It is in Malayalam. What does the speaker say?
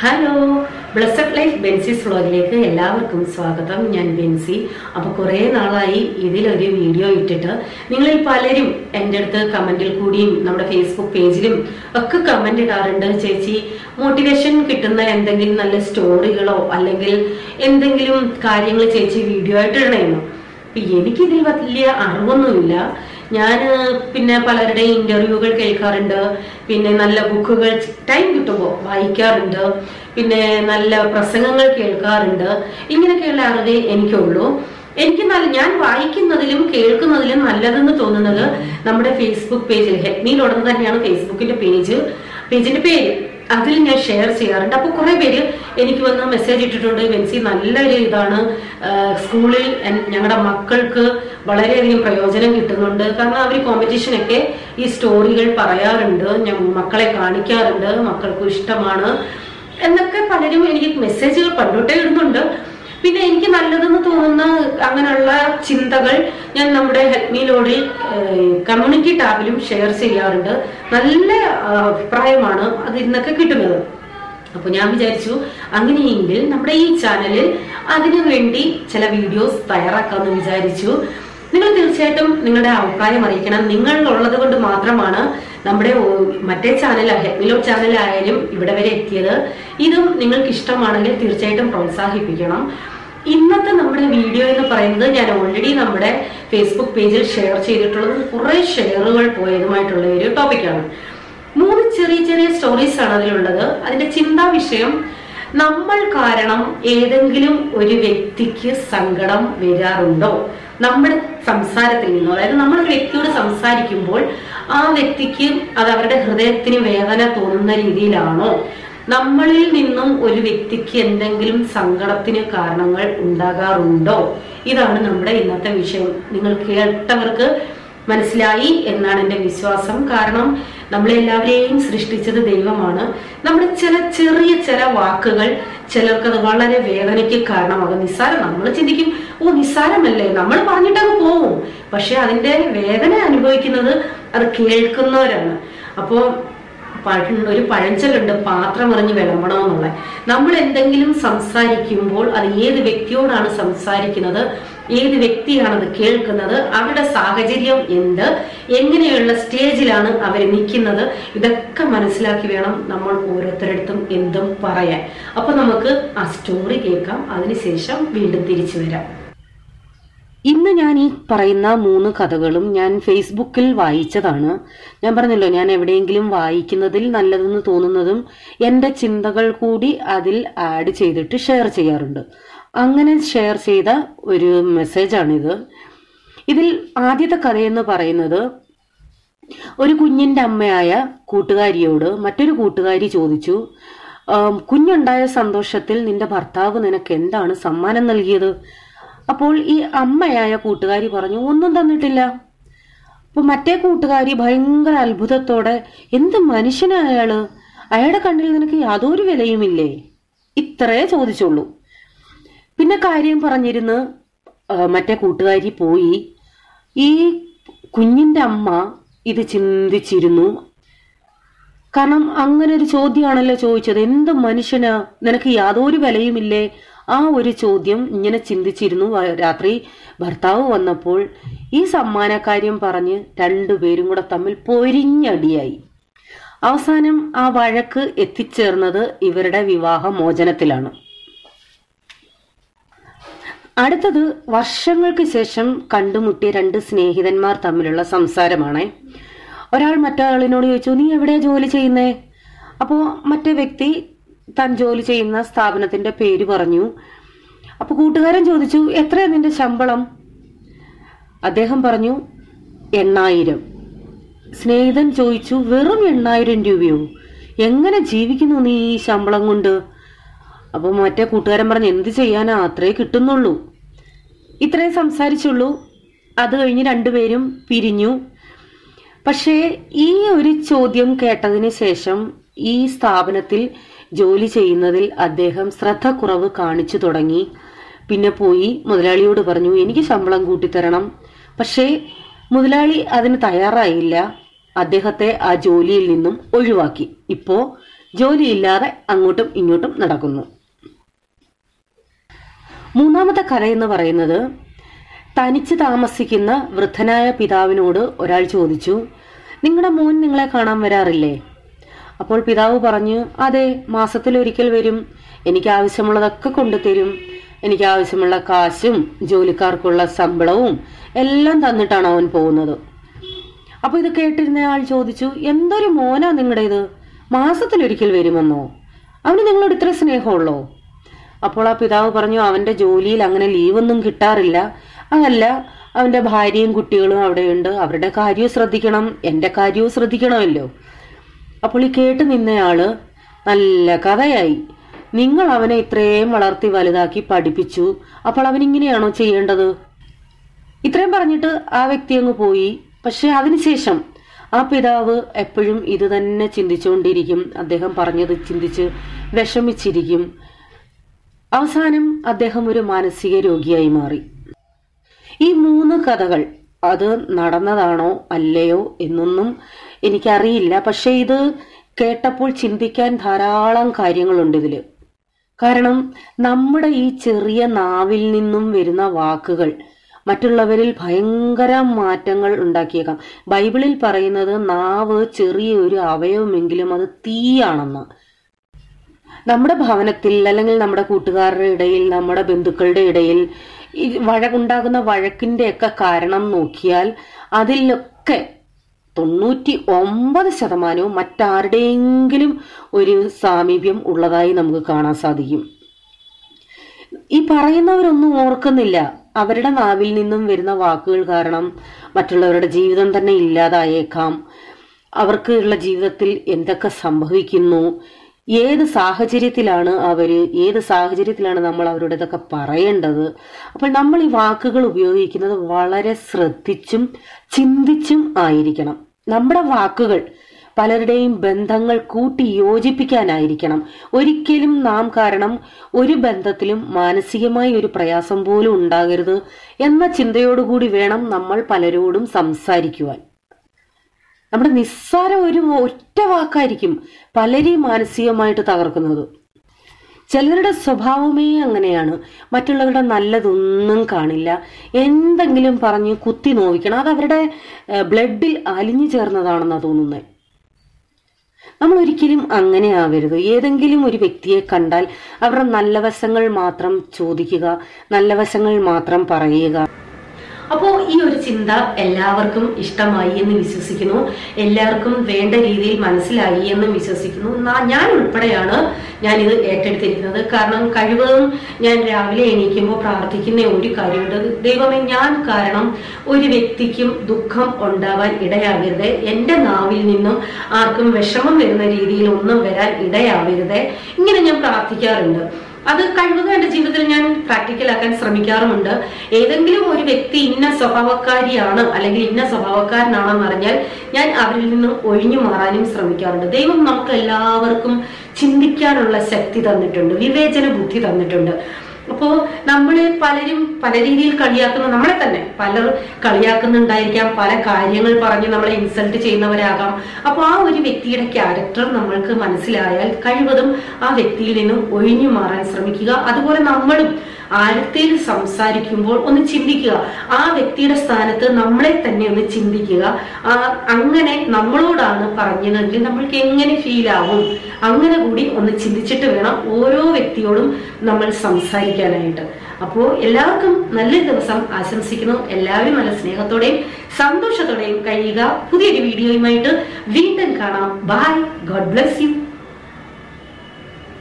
ഹലോ ബ്ലസ്സഡ് ലൈഫ് ബെൻസിസ് വ്ളോഗിലേക്ക് എല്ലാവർക്കും സ്വാഗതം. ഞാൻ ബെൻസി. അപ്പൊ കുറെ നാളായി ഇതിലൊരു വീഡിയോ ഇട്ടിട്ട് നിങ്ങളിൽ പലരും എന്റെ അടുത്ത് കമന്റിൽ കൂടിയും നമ്മുടെ ഫേസ്ബുക്ക് പേജിലും ഒക്കെ കമന്റ് ഇടാറുണ്ട്. ചേച്ചി മോട്ടിവേഷൻ കിട്ടുന്ന എന്തെങ്കിലും നല്ല സ്റ്റോറികളോ അല്ലെങ്കിൽ എന്തെങ്കിലും കാര്യങ്ങൾ ചേച്ചി വീഡിയോ ആയിട്ട് ഇടണമെന്നോ എനിക്കിതിൽ വലിയ അറിവൊന്നുമില്ല. ഞാൻ പിന്നെ പലരുടെയും ഇന്റർവ്യൂകൾ കേൾക്കാറുണ്ട്. പിന്നെ നല്ല ബുക്കുകൾ ടൈം കിട്ടുമ്പോൾ വായിക്കാറുണ്ട്. പിന്നെ നല്ല പ്രസംഗങ്ങൾ കേൾക്കാറുണ്ട്. ഇങ്ങനെയൊക്കെയുള്ള അറിവേ എനിക്കുള്ളൂ. എനിക്ക് നല്ല ഞാൻ വായിക്കുന്നതിലും കേൾക്കുന്നതിലും നല്ലതെന്ന് തോന്നുന്നത് നമ്മുടെ ഫേസ്ബുക്ക് പേജിൽ ഉടനെ തന്നെയാണ് ഫേസ്ബുക്കിന്റെ പേജ് പേജിന്റെ പേര് അതിൽ ഞാൻ ഷെയർ ചെയ്യാറുണ്ട്. അപ്പോൾ കുറെ പേര് എനിക്ക് വന്ന് മെസ്സേജ് ഇട്ടിട്ടുണ്ട്. വെൻസി നല്ലൊരു ഇതാണ്. സ്കൂളിൽ ഞങ്ങളുടെ മക്കൾക്ക് വളരെയധികം പ്രയോജനം കിട്ടുന്നുണ്ട്. കാരണം അവർ കോമ്പറ്റീഷനൊക്കെ ഈ സ്റ്റോറികൾ പറയാറുണ്ട്. ഞാൻ മക്കളെ കാണിക്കാറുണ്ട്. മക്കൾക്കും ഇഷ്ടമാണ്. എന്നൊക്കെ പലരും എനിക്ക് മെസ്സേജുകൾ പണ്ടോട്ടേ ഇടുന്നുണ്ട്. പിന്നെ എനിക്ക് നല്ലതെന്ന് തോന്നുന്ന അങ്ങനെയുള്ള ചിന്തകൾ ഞാൻ നമ്മുടെ ഹെൽമിയിലൂടെ കമ്മ്യൂണിറ്റി ടാബിലും ഷെയർ ചെയ്യാറുണ്ട്. നല്ല അഭിപ്രായമാണ് അത് ഇന്നൊക്കെ കിട്ടുന്നത്. അപ്പൊ ഞാൻ വിചാരിച്ചു അങ്ങനെയെങ്കിൽ നമ്മുടെ ഈ ചാനലിൽ അതിനു വേണ്ടി ചില വീഡിയോസ് തയ്യാറാക്കാമെന്ന് വിചാരിച്ചു. നിങ്ങൾ തീർച്ചയായിട്ടും നിങ്ങളുടെ അഭിപ്രായം അറിയിക്കണം. നിങ്ങൾ കൊണ്ട് മാത്രമാണ് നമ്മുടെ മറ്റേ ചാനൽ ഹെഡ്മിലോ ചാനലായാലും ഇവിടെ വരെ എത്തിയത്. ഇതും നിങ്ങൾക്ക് ഇഷ്ടമാണെങ്കിൽ തീർച്ചയായിട്ടും പ്രോത്സാഹിപ്പിക്കണം. ഇന്നത്തെ നമ്മുടെ വീഡിയോ എന്ന് പറയുന്നത് ഞാൻ ഓൾറെഡി നമ്മുടെ ഫേസ്ബുക്ക് പേജിൽ ഷെയർ ചെയ്തിട്ടുള്ളതും കുറെ ഷെയറുകൾ പോയതുമായിട്ടുള്ള ഒരു ടോപ്പിക്കാണ് മൂന്ന് ചെറിയ ചെറിയ സ്റ്റോറീസ് ആണ് അതിലുള്ളത്. അതിന്റെ ചിന്താ വിഷയം നമ്മൾ കാരണം ഏതെങ്കിലും ഒരു വ്യക്തിക്ക് സങ്കടം വരാറുണ്ടോ? നമ്മുടെ സംസാരത്തിൽ നിന്നും അതായത് നമ്മൾ വ്യക്തിയോട് സംസാരിക്കുമ്പോൾ ആ വ്യക്തിക്ക് അത് അവരുടെ ഹൃദയത്തിന് വേദന തോന്നുന്ന രീതിയിലാണോ? നമ്മളിൽ നിന്നും ഒരു വ്യക്തിക്ക് എന്തെങ്കിലും സങ്കടത്തിന് കാരണങ്ങൾ ഉണ്ടാകാറുണ്ടോ? ഇതാണ് നമ്മുടെ ഇന്നത്തെ വിഷയം. നിങ്ങൾ കേട്ടവർക്ക് മനസ്സിലായി എന്നാണ് എന്റെ വിശ്വാസം. കാരണം നമ്മളെല്ലാവരെയും സൃഷ്ടിച്ചത് ദൈവമാണ്. നമ്മുടെ ചില ചെറിയ ചില വാക്കുകൾ ചിലർക്കത് വളരെ വേദനയ്ക്ക് കാരണമാകും. നിസ്സാരം നമ്മൾ ചിന്തിക്കും ഓ നിസ്സാരമല്ലേ? നമ്മൾ പറഞ്ഞിട്ടങ്ങ് പോവും. പക്ഷെ അതിന്റെ വേദന അനുഭവിക്കുന്നത് അത് കേൾക്കുന്നവരാണ്. അപ്പോൾ ഒരു പഴഞ്ചലുണ്ട് പാത്രം എറിഞ്ഞ് വിളമ്പണമെന്നുള്ള നമ്മൾ എന്തെങ്കിലും സംസാരിക്കുമ്പോൾ അത് ഏത് വ്യക്തിയോടാണ് സംസാരിക്കുന്നത്? ഏത് വ്യക്തിയാണത് കേൾക്കുന്നത് അവരുടെ സാഹചര്യം എന്ത് എങ്ങനെയുള്ള സ്റ്റേജിലാണ് അവർ നിൽക്കുന്നത് ഇതൊക്കെ മനസ്സിലാക്കി വേണം നമ്മൾ ഓരോരുത്തരടുത്തും എന്തും പറയാൻ. അപ്പൊ നമുക്ക് ആ സ്റ്റോറി കേൾക്കാം അതിനുശേഷം വീണ്ടും തിരിച്ചു വരാം. ഇന്ന് ഞാൻ ഈ പറയുന്ന മൂന്ന് കഥകളും ഞാൻ ഫേസ്ബുക്കിൽ വായിച്ചതാണ്. ഞാൻ പറഞ്ഞല്ലോ ഞാൻ എവിടെയെങ്കിലും വായിക്കുന്നതിൽ നല്ലതെന്ന് തോന്നുന്നതും എന്റെ ചിന്തകൾ കൂടി അതിൽ ആഡ് ചെയ്തിട്ട് ഷെയർ ചെയ്യാറുണ്ട്. അങ്ങനെ ഷെയർ ചെയ്ത ഒരു മെസ്സേജാണിത് ഇതിൽ ആദ്യത്തെ കഥയെന്ന് പറയുന്നത് ഒരു കുഞ്ഞിന്റെ അമ്മയായ കൂട്ടുകാരിയോട് മറ്റൊരു കൂട്ടുകാരി ചോദിച്ചു "ആം, കുഞ്ഞുണ്ടായ സന്തോഷത്തിൽ നിന്റെ ഭർത്താവ് നിനക്ക് എന്താണ് സമ്മാനം നൽകിയത്? അപ്പോൾ ഈ അമ്മയായ കൂട്ടുകാരി പറഞ്ഞു ഒന്നും തന്നിട്ടില്ല. അപ്പൊ മറ്റേ കൂട്ടുകാരി ഭയങ്കര അത്ഭുതത്തോടെ എന്ത് മനുഷ്യനാ അയാൾ? അയാളുടെ കണ്ണിൽ നിനക്ക് യാതൊരു വിലയുമില്ലേ? ഇത്രേ ചോദിച്ചുള്ളൂ. പിന്നെ കാര്യം പറഞ്ഞിരുന്ന് മറ്റേ കൂട്ടുകാരി പോയി. ഈ കുഞ്ഞിന്റെ അമ്മ ഇത് ചിന്തിച്ചിരുന്നു. കാരണം അങ്ങനെ ഒരു ചോദ്യമാണല്ലോ ചോദിച്ചത്. എന്ത് മനുഷ്യന്? നിനക്ക് യാതൊരു വിലയുമില്ലേ? ആ ഒരു ചോദ്യം ഇങ്ങനെ ചിന്തിച്ചിരുന്നു രാത്രി. ഭർത്താവ് വന്നപ്പോൾ ഈ സമ്മാനക്കാര്യം പറഞ്ഞ് രണ്ടുപേരും കൂടെ തമ്മിൽ പൊരിഞ്ഞടിയായി. അവസാനം ആ വഴക്ക് എത്തിച്ചേർന്നത് ഇവരുടെ വിവാഹ മോചനത്തിലാണ് അടുത്തത് വർഷങ്ങൾക്ക് ശേഷം കണ്ടുമുട്ടിയ രണ്ട് സ്നേഹിതന്മാർ തമ്മിലുള്ള സംസാരമാണ്. ഒരാൾ മറ്റൊരാളിനോട് ചോദിച്ചു നീ എവിടെയാ ജോലി ചെയ്യുന്നേ? അപ്പോ മറ്റേ വ്യക്തി താൻ ജോലി ചെയ്യുന്ന സ്ഥാപനത്തിന്റെ പേര് പറഞ്ഞു. അപ്പൊ കൂട്ടുകാരൻ ചോദിച്ചു എത്രയാ നിന്റെ ശമ്പളം? അദ്ദേഹം പറഞ്ഞു എണ്ണായിരം. സ്നേഹിതൻ ചോദിച്ചു വെറും എണ്ണായിരം രൂപയോ? എങ്ങനെ ജീവിക്കുന്നു നീ ഈ ശമ്പളം കൊണ്ട്? അപ്പൊ മറ്റേ കൂട്ടുകാരൻ പറഞ്ഞു എന്ത് ചെയ്യാനാ? അത്രേ കിട്ടുന്നുള്ളൂ. ഇത്രേ സംസാരിച്ചുള്ളൂ. അത് കഴിഞ്ഞ് രണ്ടുപേരും പിരിഞ്ഞു. പക്ഷേ ഈ ഒരു ചോദ്യം കേട്ടതിന് ശേഷം ഈ സ്ഥാപനത്തിൽ ജോലി ചെയ്യുന്നതിൽ അദ്ദേഹം ശ്രദ്ധ കുറവ് കാണിച്ചു തുടങ്ങി. പിന്നെ പോയി മുതലാളിയോട് പറഞ്ഞു എനിക്ക് ശമ്പളം കൂട്ടിത്തരണം. പക്ഷേ മുതലാളി അതിന് തയ്യാറായില്ല. അദ്ദേഹത്തെ ആ ജോലിയിൽ നിന്നും ഒഴിവാക്കി. ഇപ്പോ ജോലിയില്ലാതെ അങ്ങോട്ടും ഇങ്ങോട്ടും നടക്കുന്നു. മൂന്നാമത്തെ കഥ എന്ന് പറയുന്നത് തനിച്ച് താമസിക്കുന്ന വൃദ്ധനായ പിതാവിനോട് ഒരാൾ ചോദിച്ചു നിങ്ങളുടെ മോൻ നിങ്ങളെ കാണാൻ വരാറില്ലേ? അപ്പോൾ പിതാവ് പറഞ്ഞു അതെ മാസത്തിൽ ഒരിക്കൽ വരും. എനിക്ക് ആവശ്യമുള്ളതൊക്കെ കൊണ്ടുതരും. എനിക്ക് ആവശ്യമുള്ള കാശും ജോലിക്കാർക്കുള്ള ശമ്പളവും എല്ലാം തന്നിട്ടാണ് അവൻ പോകുന്നത്. അപ്പൊ ഇത് കേട്ടിരുന്ന ആൾ ചോദിച്ചു എന്തൊരു മോനാ നിങ്ങളുടേത്? മാസത്തിലൊരിക്കൽ വരുമെന്നോ? അവന് നിങ്ങളോട് ഇത്ര സ്നേഹമുള്ളോ? അപ്പോൾ ആ പിതാവ് പറഞ്ഞു അവന്റെ ജോലിയിൽ അങ്ങനെ ലീവൊന്നും കിട്ടാറില്ല. അതല്ല അവന്റെ ഭാര്യയും കുട്ടികളും അവിടെയുണ്ട്. അവരുടെ കാര്യവും ശ്രദ്ധിക്കണം. എന്റെ കാര്യവും ശ്രദ്ധിക്കണമല്ലോ. അപ്പോൾ ഈ കേട്ട് നിന്നയാൾ നല്ല കഥയായി. നിങ്ങൾ അവനെ ഇത്രയും വളർത്തി വലുതാക്കി പഠിപ്പിച്ചു. അപ്പോൾ അവൻ ഇങ്ങനെയാണോ ചെയ്യേണ്ടത്? ഇത്രയും പറഞ്ഞിട്ട് ആ വ്യക്തി അങ്ങ് പോയി. പക്ഷെ അതിനുശേഷം ആ പിതാവ് എപ്പോഴും ഇത് തന്നെ ചിന്തിച്ചുകൊണ്ടിരിക്കും. അദ്ദേഹം പറഞ്ഞത് ചിന്തിച്ച് വിഷമിച്ചിരിക്കും. അവസാനം അദ്ദേഹം ഒരു മാനസിക രോഗിയായി മാറി. ഈ മൂന്ന് കഥകൾ അത് നടന്നതാണോ അല്ലയോ എന്നൊന്നും എനിക്കറിയില്ല. പക്ഷെ ഇത് കേട്ടപ്പോൾ ചിന്തിക്കാൻ ധാരാളം കാര്യങ്ങളുണ്ട് ഇതിൽ. കാരണം നമ്മുടെ ഈ ചെറിയ നാവിൽ നിന്നും വരുന്ന വാക്കുകൾ മറ്റുള്ളവരിൽ ഭയങ്കര മാറ്റങ്ങൾ ഉണ്ടാക്കിയേക്കാം. ബൈബിളിൽ പറയുന്നത് നാവ് ചെറിയ ഒരു അവയവമെങ്കിലും അത് തീയാണെന്ന്. നമ്മുടെ ഭവനത്തിൽ അല്ലെങ്കിൽ നമ്മുടെ കൂട്ടുകാരുടെ ഇടയിൽ നമ്മുടെ ബന്ധുക്കളുടെ ഇടയിൽ ഈ വഴകുണ്ടാകുന്ന വഴക്കിന്റെയൊക്കെ കാരണം നോക്കിയാൽ അതിലൊക്കെ തൊണ്ണൂറ്റി ഒമ്പത് ശതമാനവും മറ്റാരുടെയെങ്കിലും ഒരു സാമീപ്യം ഉള്ളതായി നമുക്ക് കാണാൻ സാധിക്കും. ഈ പറയുന്നവരൊന്നും ഓർക്കുന്നില്ല. അവരുടെ നാവിൽ നിന്നും വരുന്ന വാക്കുകൾ കാരണം മറ്റുള്ളവരുടെ ജീവിതം തന്നെ ഇല്ലാതായേക്കാം. അവർക്കുള്ള ജീവിതത്തിൽ എന്തൊക്കെ സംഭവിക്കുന്നു? ഏത് സാഹചര്യത്തിലാണ് അവർ ഏത് സാഹചര്യത്തിലാണ് നമ്മൾ അവരുടേതൊക്കെ പറയേണ്ടത്? അപ്പോൾ നമ്മൾ ഈ വാക്കുകൾ ഉപയോഗിക്കുന്നത് വളരെ ശ്രദ്ധിച്ചും ചിന്തിച്ചും ആയിരിക്കണം. നമ്മുടെ വാക്കുകൾ പലരുടെയും ബന്ധങ്ങൾ കൂട്ടി യോജിപ്പിക്കാനായിരിക്കണം. ഒരിക്കലും നാം കാരണം ഒരു ബന്ധത്തിലും മാനസികമായി ഒരു പ്രയാസം പോലും ഉണ്ടാകരുത് എന്ന ചിന്തയോടുകൂടി വേണം നമ്മൾ പലരോടും സംസാരിക്കുവാൻ. നമ്മുടെ നിസ്സാര ഒരു ഒറ്റ വാക്കായിരിക്കും പലരെയും മാനസികമായിട്ട് തകർക്കുന്നത്. ചിലരുടെ സ്വഭാവമേ അങ്ങനെയാണ്. മറ്റുള്ളവരുടെ നല്ലതൊന്നും കാണില്ല. എന്തെങ്കിലും പറഞ്ഞ് കുത്തി നോവിക്കണം. അത് അവരുടെ ബ്ലഡിൽ അലിഞ്ഞു ചേർന്നതാണെന്നാണ് തോന്നുന്നത് നമ്മൾ ഒരിക്കലും അങ്ങനെ ആവരുത്. ഏതെങ്കിലും ഒരു വ്യക്തിയെ കണ്ടാൽ അവരുടെ നല്ല വശങ്ങൾ മാത്രം ചോദിക്കുക നല്ല വശങ്ങൾ മാത്രം പറയുക. അപ്പോൾ ഈ ഒരു ചിന്ത എല്ലാവർക്കും ഇഷ്ടമായി എന്ന് വിശ്വസിക്കുന്നു. എല്ലാവർക്കും വേണ്ട രീതിയിൽ മനസ്സിലായി എന്ന് വിശ്വസിക്കുന്നു. ഞാൻ ഉൾപ്പെടെയാണ് ഞാൻ ഇത് ഏറ്റെടുത്തിരിക്കുന്നത്. കാരണം കഴിവതും ഞാൻ രാവിലെ എണീക്കുമ്പോൾ പ്രാർത്ഥിക്കുന്ന ഒരു കാര്യമുണ്ട്. ദൈവമേ ഞാൻ കാരണം ഒരു വ്യക്തിക്കും ദുഃഖം ഉണ്ടാവാൻ ഇടയാകരുത്. എന്റെ നാവിൽ നിന്നും ആർക്കും വിഷമം വരുന്ന രീതിയിൽ ഒന്നും വരാൻ ഇടയാവരുത്. ഇങ്ങനെ ഞാൻ പ്രാർത്ഥിക്കാറുണ്ട്. അത് കഴിവതും എന്റെ ജീവിതത്തിൽ ഞാൻ പ്രാക്ടിക്കൽ ആക്കാൻ ശ്രമിക്കാറുമുണ്ട്. ഏതെങ്കിലും ഒരു വ്യക്തി ഇന്ന സ്വഭാവക്കാരിയാണ് അല്ലെങ്കിൽ ഇന്ന സ്വഭാവക്കാരനാണെന്ന് അറിഞ്ഞാൽ ഞാൻ അവരിൽ നിന്നും ഒഴിഞ്ഞു മാറാനും ശ്രമിക്കാറുണ്ട്. ദൈവം നമുക്ക് എല്ലാവർക്കും ചിന്തിക്കാനുള്ള ശക്തി തന്നിട്ടുണ്ട് വിവേചന ബുദ്ധി തന്നിട്ടുണ്ട്. അപ്പോ നമ്മൾ പലരും പല രീതിയിൽ കളിയാക്കുന്ന. നമ്മളെ തന്നെ പലർ കളിയാക്കുന്നുണ്ടായിരിക്കാം. പല കാര്യങ്ങൾ പറഞ്ഞ് നമ്മളെ ഇൻസൾട്ട് ചെയ്യുന്നവരാകാം. അപ്പൊ ആ ഒരു വ്യക്തിയുടെ ക്യാരക്ടർ നമ്മൾക്ക് മനസ്സിലായാൽ കഴിവതും ആ വ്യക്തിയിൽ നിന്നും ഒഴിഞ്ഞു മാറാൻ ശ്രമിക്കുക. അതുപോലെ നമ്മളും ആഴത്തിൽ സംസാരിക്കുമ്പോൾ ഒന്ന് ചിന്തിക്കുക. ആ വ്യക്തിയുടെ സ്ഥാനത്ത് നമ്മളെ തന്നെ ഒന്ന് ചിന്തിക്കുക. അങ്ങനെ നമ്മളോടാണ് പറഞ്ഞതെങ്കിൽ നമ്മൾക്ക് എങ്ങനെ ഫീൽ ആവും? അങ്ങനെ കൂടി ഒന്ന് ചിന്തിച്ചിട്ട് വേണം ഓരോ വ്യക്തിയോടും നമ്മൾ സംസാരിക്കാനായിട്ട്. അപ്പോൾ എല്ലാവർക്കും നല്ലൊരു ദിവസം ആശംസിക്കുന്നു. എല്ലാവരും നല്ല സ്നേഹത്തോടെയും സന്തോഷത്തോടെയും കഴിയുക. പുതിയൊരു വീഡിയോയുമായിട്ട് വീണ്ടും കാണാം. By God bless you